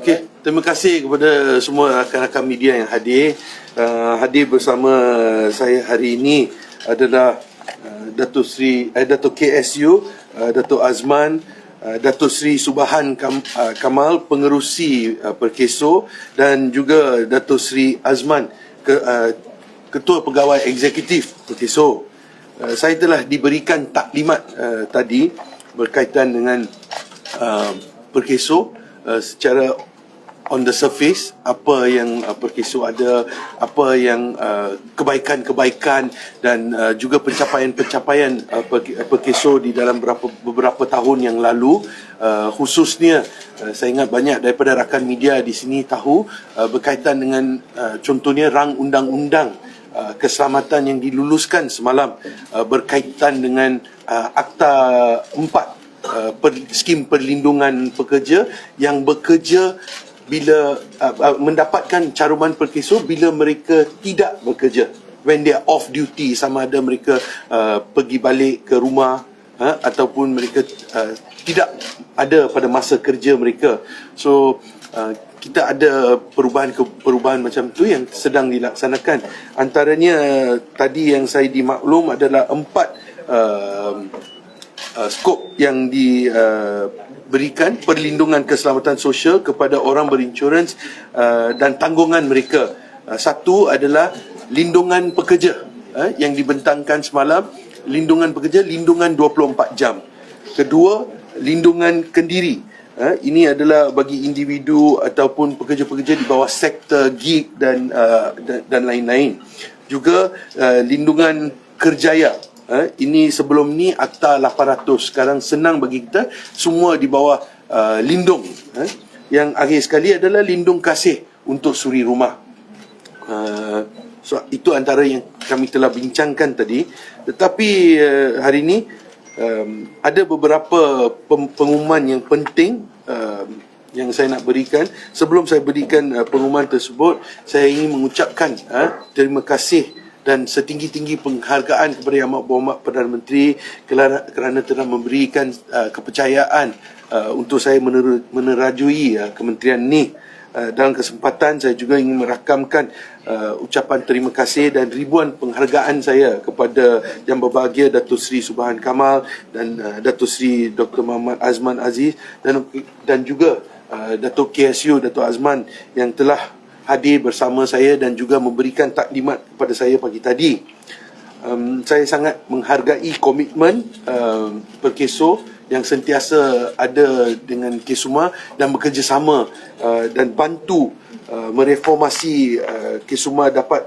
Okey, terima kasih kepada semua rakan-rakan media yang hadir. Uh, hadir bersama saya hari ini adalah uh, Sri eh, Datuk KSU, uh, Datuk Azman, uh, Datuk Sri Subahan Kam, uh, Kamal pengerusi uh, Perkeso dan juga Datuk Sri Azman ke, uh, Ketua Pegawai Eksekutif Perkeso. Uh, saya telah diberikan taklimat uh, tadi berkaitan dengan uh, Perkeso uh, secara on the surface apa yang uh, Perkeso ada apa yang uh, kebaikan-kebaikan dan uh, juga pencapaian-pencapaian uh, Per- Perkeso di dalam beberapa beberapa tahun yang lalu. Uh, khususnya uh, saya ingat banyak daripada rakan media di sini tahu uh, berkaitan dengan uh, contohnya rang undang-undang uh, keselamatan yang diluluskan semalam uh, berkaitan dengan uh, Akta 4 uh, per, skim perlindungan pekerja yang bekerja bila uh, uh, mendapatkan caruman perkeso bila mereka tidak bekerja. When they are off duty sama ada mereka uh, pergi balik ke rumah uh, ataupun mereka uh, tidak ada pada masa kerja mereka. So uh, kita ada perubahan perubahan macam tu yang sedang dilaksanakan. Antaranya tadi yang saya dimaklum adalah empat uh, uh, skop yang diberikan uh, perlindungan keselamatan sosial kepada orang berinsurans uh, dan tanggungan mereka. Uh, satu adalah lindungan pekerja uh, yang dibentangkan semalam, lindungan pekerja lindungan 24 jam. Kedua, lindungan kendiri. Uh, ini adalah bagi individu ataupun pekerja-pekerja di bawah sektor gig dan uh, dan, dan lain-lain. Juga uh, lindungan kerjaya eh, ini sebelum ni akta 800 sekarang senang bagi kita semua di bawah uh, lindung. Eh. yang akhir sekali adalah lindung kasih untuk suri rumah. Uh, so itu antara yang kami telah bincangkan tadi. Tetapi uh, hari ini um, ada beberapa pengumuman yang penting uh, yang saya nak berikan. Sebelum saya berikan uh, pengumuman tersebut saya ingin mengucapkan uh, terima kasih dan setinggi-tinggi penghargaan kepada Yang Berhormat Perdana Menteri kerana, kerana telah memberikan uh, kepercayaan uh, untuk saya mener, menerajui uh, kementerian ini. Uh, dalam kesempatan saya juga ingin merakamkan uh, ucapan terima kasih dan ribuan penghargaan saya kepada Yang Berbahagia Datuk Seri Subhan Kamal dan uh, Datuk Seri Dr. Muhammad Azman Aziz dan dan juga uh, Datuk KSU Datuk Azman yang telah hadir bersama saya dan juga memberikan taklimat kepada saya pagi tadi. Um, saya sangat menghargai komitmen um, Perkeso yang sentiasa ada dengan Kesuma dan bekerjasama uh, dan bantu uh, mereformasi uh, Kesuma dapat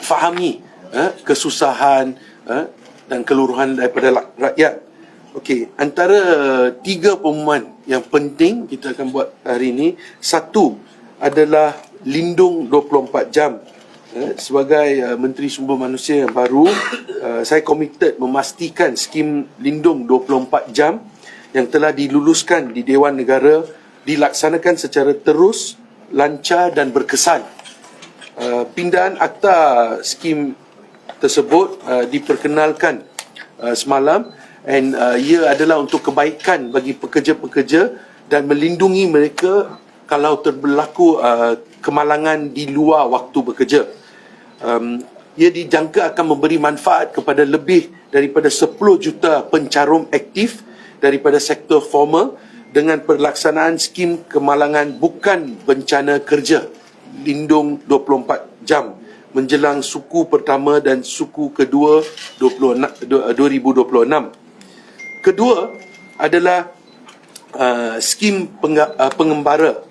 fahami uh, kesusahan uh, dan keluruhan daripada rakyat. Okey, antara tiga pengumuman yang penting kita akan buat hari ini, satu adalah lindung 24 jam eh, sebagai uh, menteri sumber manusia yang baru. Uh, saya komited memastikan skim lindung 24 jam yang telah diluluskan di Dewan Negara dilaksanakan secara terus lancar dan berkesan. Uh, pindahan akta skim tersebut uh, diperkenalkan uh, semalam and uh, ia adalah untuk kebaikan bagi pekerja-pekerja dan melindungi mereka kalau terberlaku uh, kemalangan di luar waktu bekerja. Um, ia dijangka akan memberi manfaat kepada lebih daripada 10 juta pencarum aktif daripada sektor formal dengan pelaksanaan skim kemalangan bukan bencana kerja lindung 24 jam menjelang suku pertama dan suku kedua 20, 2026. Kedua adalah uh, skim uh, pengembara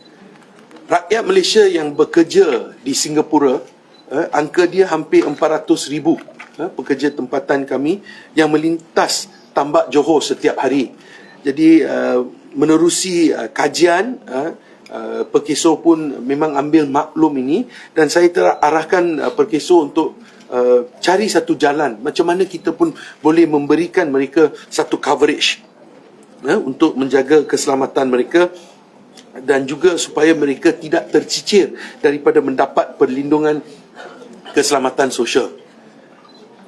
rakyat Malaysia yang bekerja di Singapura eh, angka dia hampir 400 ribu eh, pekerja tempatan kami yang melintas tambak Johor setiap hari. Jadi uh, menerusi uh, kajian uh, uh, Perkeso pun memang ambil maklum ini. Dan saya telah arahkan uh, Perkeso untuk uh, cari satu jalan. Macam mana kita pun boleh memberikan mereka satu coverage uh, untuk menjaga keselamatan mereka dan juga supaya mereka tidak tercicir daripada mendapat perlindungan keselamatan sosial.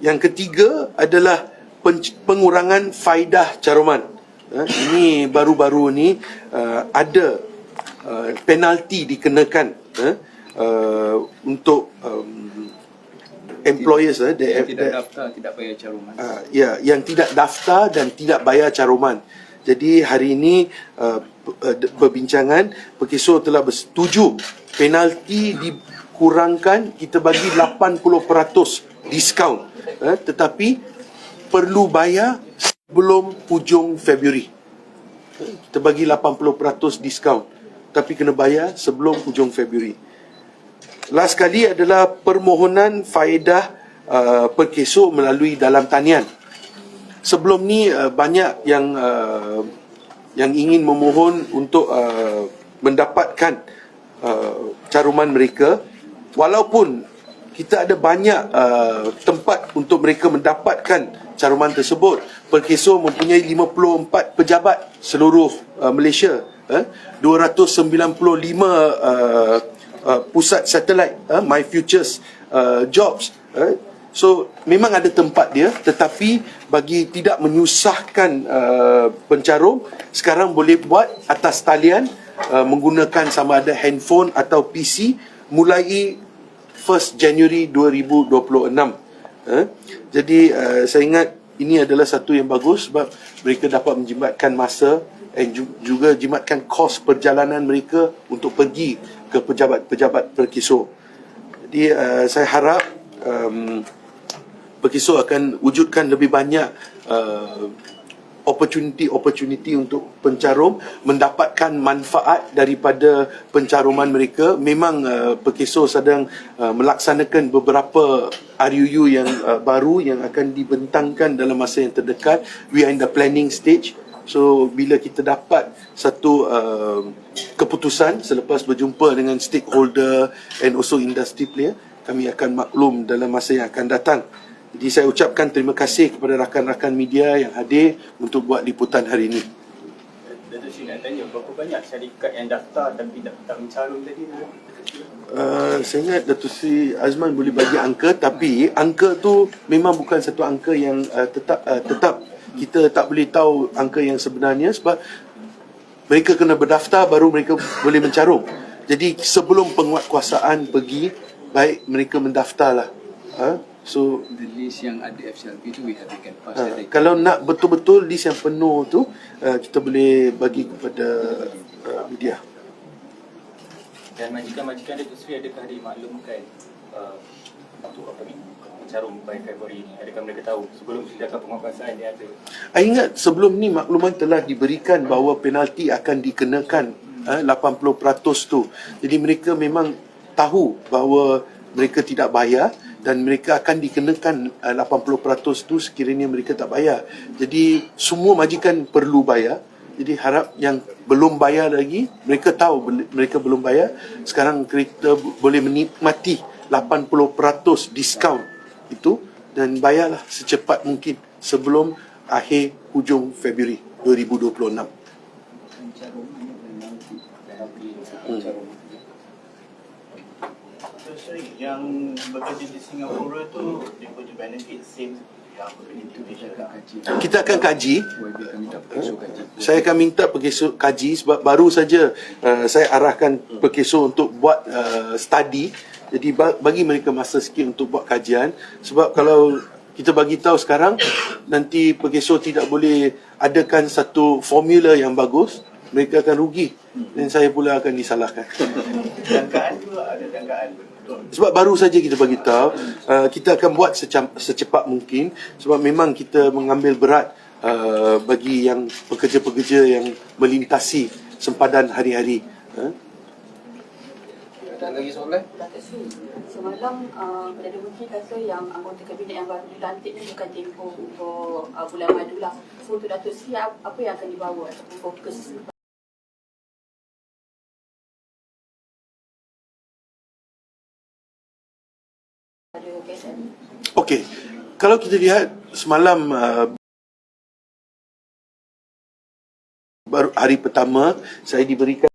Yang ketiga adalah pengurangan faidah caruman. uh, ini baru-baru ni uh, ada uh, penalti dikenakan uh, uh, untuk um, employers uh, the, Yang tidak daftar tidak bayar caruman. Uh, ya, yang tidak daftar dan tidak bayar caruman. Jadi hari ini uh, uh, perbincangan Pekiso telah bersetuju penalti dikurangkan kita bagi 80% diskaun uh, tetapi perlu bayar sebelum hujung Februari. Uh, kita bagi 80% diskaun tapi kena bayar sebelum hujung Februari. Last kali adalah permohonan faedah uh, perkeso melalui dalam tanian. Sebelum ni uh, banyak yang uh, yang ingin memohon untuk uh, mendapatkan uh, caruman mereka walaupun kita ada banyak uh, tempat untuk mereka mendapatkan caruman tersebut. Perkeso mempunyai 54 pejabat seluruh uh, Malaysia, eh? 295 uh, uh, pusat satelit uh, My Futures uh, Jobs uh, so memang ada tempat dia tetapi bagi tidak menyusahkan uh, pencarum sekarang boleh buat atas talian uh, menggunakan sama ada handphone atau PC mulai 1st January 2026 uh, jadi uh, saya ingat ini adalah satu yang bagus sebab mereka dapat menjimatkan masa dan ju- juga jimatkan kos perjalanan mereka untuk pergi ke pejabat-pejabat perkiso. Jadi uh, saya harap um, perkiso akan wujudkan lebih banyak uh, opportunity-opportunity untuk pencarum mendapatkan manfaat daripada pencaruman mereka. Memang uh, perkiso sedang uh, melaksanakan beberapa RUU yang uh, baru yang akan dibentangkan dalam masa yang terdekat. We are in the planning stage. So bila kita dapat satu uh, keputusan selepas berjumpa dengan stakeholder and also industry player, kami akan maklum dalam masa yang akan datang. Jadi saya ucapkan terima kasih kepada rakan-rakan media yang hadir untuk buat liputan hari ini. Datuk Sri nak tanya berapa banyak syarikat yang daftar tapi tak, tak mencarum tadi Uh, saya ingat Datuk Sri Azman boleh bagi angka tapi angka tu memang bukan satu angka yang uh, tetap uh, tetap kita tak boleh tahu angka yang sebenarnya sebab mereka kena berdaftar baru mereka boleh mencarum. Jadi sebelum penguatkuasaan pergi baik mereka mendaftarlah. Ha? So The list yang ada FCLP tu we have we can pass uh, that. kalau nak betul-betul list yang penuh tu uh, kita boleh bagi kepada uh, media. Dan majikan-majikan Datuk Sri adakah dimaklumkan uh, untuk apa ni mencarum by Februari ni adakah mereka tahu sebelum tindakan penguatkuasaan dia ada Saya ingat sebelum ni makluman telah diberikan bahawa penalti akan dikenakan eh, 80% tu. Jadi mereka memang tahu bahawa mereka tidak bayar dan mereka akan dikenakan eh, 80% tu sekiranya mereka tak bayar. Jadi semua majikan perlu bayar. Jadi harap yang belum bayar lagi, mereka tahu mereka belum bayar. Sekarang kita boleh menikmati 80% diskaun itu dan bayarlah secepat mungkin sebelum akhir hujung Februari 2026. So, sorry, yang bekerja di Singapura tu dia punya benefit same? Kita akan kaji. Saya akan minta Perkeso kaji sebab baru saja uh, saya arahkan Perkeso untuk buat uh, study. Jadi ba- bagi mereka masa sikit untuk buat kajian. Sebab kalau kita bagi tahu sekarang nanti Perkeso tidak boleh adakan satu formula yang bagus mereka akan rugi. Dan saya pula akan disalahkan. Jangkaan tu ada jangkaan. Sebab baru saja kita bagi tahu uh, kita akan buat secam, secepat mungkin sebab memang kita mengambil berat uh, bagi yang pekerja-pekerja yang melintasi sempadan hari-hari uh. Ada lagi soalan? Semalam uh, Perdana Menteri kata yang anggota kabinet yang baru dilantik ni bukan tempoh untuk uh, bulan madu lah. So untuk Datuk Sri, ap- apa yang akan dibawa ataupun fokus Okey, kalau kita lihat semalam uh, baru hari pertama saya diberikan